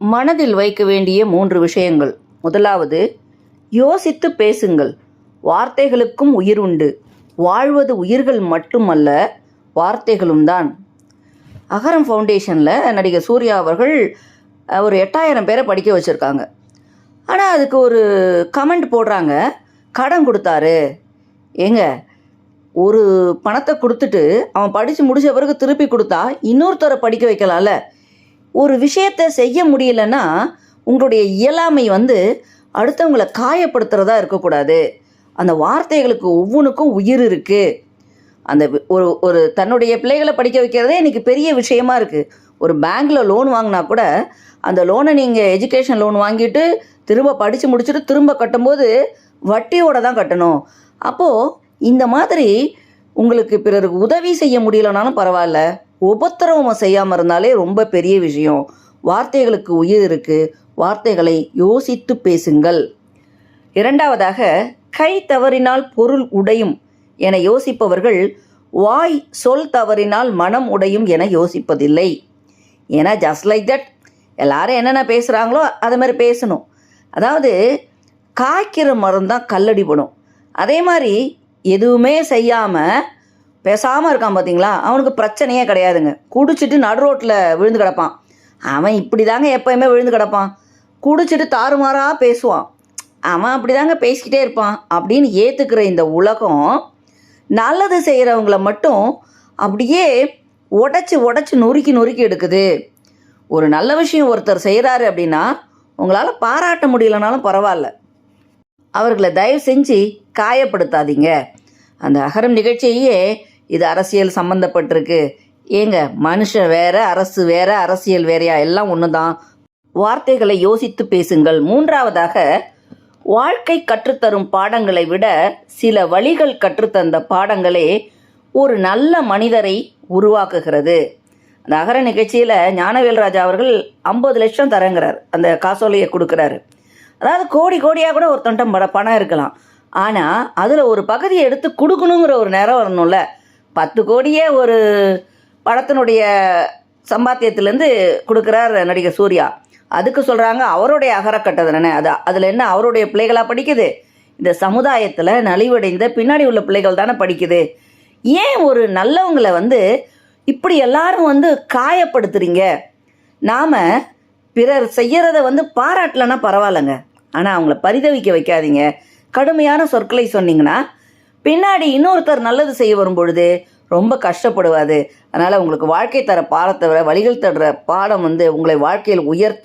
மனதில் வைக்க வேண்டிய மூன்று விஷயங்கள். முதலாவது யோசித்து பேசுங்கள். வார்த்தைகளுக்கும் உயிர் உண்டு. வாழ்வது உயிர்கள் மட்டுமல்ல வார்த்தைகளும் தான். அகரம் ஃபவுண்டேஷனில் நடிகர் சூர்யா அவர்கள் ஒரு எட்டாயிரம் பேரை படிக்க வச்சுருக்காங்க. ஆனால் அதுக்கு ஒரு கமெண்ட் போடுறாங்க. கடன் கொடுத்தாரு. ஏங்க ஒரு பணத்தை கொடுத்துட்டு அவன் படித்து முடிச்ச பிறகு திருப்பி கொடுத்தா இன்னொருத்தரை படிக்க வைக்கலாம்ல? ஒரு விஷயத்தை செய்ய முடியலன்னா உங்களுடைய இயலாமை வந்து அடுத்தவங்களை காயப்படுத்துகிறதா இருக்கக்கூடாது. அந்த வார்த்தைகளுக்கு ஒவ்வொன்றுக்கும் உயிர் இருக்குது அந்த ஒரு ஒரு தன்னுடைய பிள்ளைகளை படிக்க வைக்கிறதே இன்றைக்கி பெரிய விஷயமா இருக்குது ஒரு பேங்க்கில் லோன் வாங்கினா கூட அந்த லோனை நீங்கள் எஜுகேஷன் லோன் வாங்கிட்டு திரும்ப படித்து முடிச்சுட்டு திரும்ப கட்டும்போது வட்டியோட தான் கட்டணும். அப்போது இந்த மாதிரி உங்களுக்கு பிறருக்கு உதவி செய்ய முடியலனாலும் பரவாயில்ல. உபத்திரவம் செய்யாமல் இருந்தாலே ரொம்ப பெரிய விஷயம். வார்த்தைகளுக்கு உயிர் இருக்குது வார்த்தைகளை யோசித்து பேசுங்கள். இரண்டாவதாக கை தவறினால் பொருள் உடையும் என யோசிப்பவர்கள் வாய் சொல் தவறினால் மனம் உடையும் என யோசிப்பதில்லை. ஏன்னா ஜஸ்ட் லைக் தட் எல்லாரும் என்னென்ன பேசுகிறாங்களோ அது மாதிரி பேசணும். அதாவது காய்க்கிற மரம் தான் கல்லடிபடும் அதே மாதிரி எதுவுமே செய்யாமல் பேசாமல் இருக்கான் பார்த்தீங்களா அவனுக்கு பிரச்சனையே கிடையாதுங்க. குடிச்சிட்டு நடு ரோட்டில் விழுந்து கிடப்பான். அவன் இப்படி தாங்க எப்போயுமே விழுந்து கிடப்பான். குடிச்சிட்டு தாறுமாறாக பேசுவான். அவன் அப்படி தாங்க பேசிக்கிட்டே இருப்பான். அப்படின்னு ஏற்றுக்கிற இந்த உலகம் நல்லது செய்கிறவங்கள மட்டும் அப்படியே உடச்சி உடச்சி நொறுக்கி நொறுக்கி எடுக்குது. ஒரு நல்ல விஷயம் ஒருத்தர் செய்கிறாரு அப்படின்னா உங்களால் பாராட்ட முடியலனாலும் பரவாயில்ல. அவர்களை தயவு செஞ்சு காயப்படுத்தாதீங்க. அந்த அகரம் நிகழ்ச்சியே இது அரசியல் சம்மந்தப்பட்டிருக்கு ஏங்க மனுஷன் வேற அரசு வேற அரசியல் வேறையா? எல்லாம் ஒன்று தான் வார்த்தைகளை யோசித்து பேசுங்கள். மூன்றாவதாக வாழ்க்கை கற்றுத்தரும் பாடங்களை விட சில வழிகள் கற்றுத்தந்த பாடங்களே ஒரு நல்ல மனிதரை உருவாக்குகிறது. அந்த அகர நிகழ்ச்சியில் ஞானவேல் ராஜா அவர்கள் ஐம்பது லட்சம் தரங்கிறார். அந்த காசோலையை கொடுக்குறாரு. அதாவது கோடி கோடியாக கூட ஒருத்தன்ட்ட பட பணம் இருக்கலாம். ஆனால் அதில் ஒரு பகுதியை எடுத்து கொடுக்கணுங்கிற ஒரு நேரம் வரணும்ல. பத்து கோடியே ஒரு படத்தினுடைய சம்பாத்தியத்திலேருந்து கொடுக்குறார் நடிகர் சூர்யா. அதுக்கு சொல்கிறாங்க அவருடைய அகரக்கட்டை தானே அது அதில் என்ன அவருடைய பிள்ளைகளாக படிக்குது? இந்த சமுதாயத்தில் நலிவடைந்த பின்னாடி உள்ள பிள்ளைகள் தானே படிக்குது. ஏன் ஒரு நல்லவங்களை வந்து இப்படி எல்லாரும் வந்து காயப்படுத்துறீங்க? நாம் பிறர் செய்கிறத வந்து பாராட்டலன்னா பரவாயில்லைங்க. ஆனால் அவங்கள பரிதவிக்க வைக்காதீங்க. கடுமையான சொற்களை சொன்னீங்கன்னா பின்னாடி இன்னொருத்தர் நல்லது செய்ய வரும்பொழுது ரொம்ப கஷ்டப்படுவாது அதனால் உங்களுக்கு வாழ்க்கை தர பாடத்தை விட வழிகள் தர பாடம் வந்து உங்களை வாழ்க்கையில் உயர்த்தும்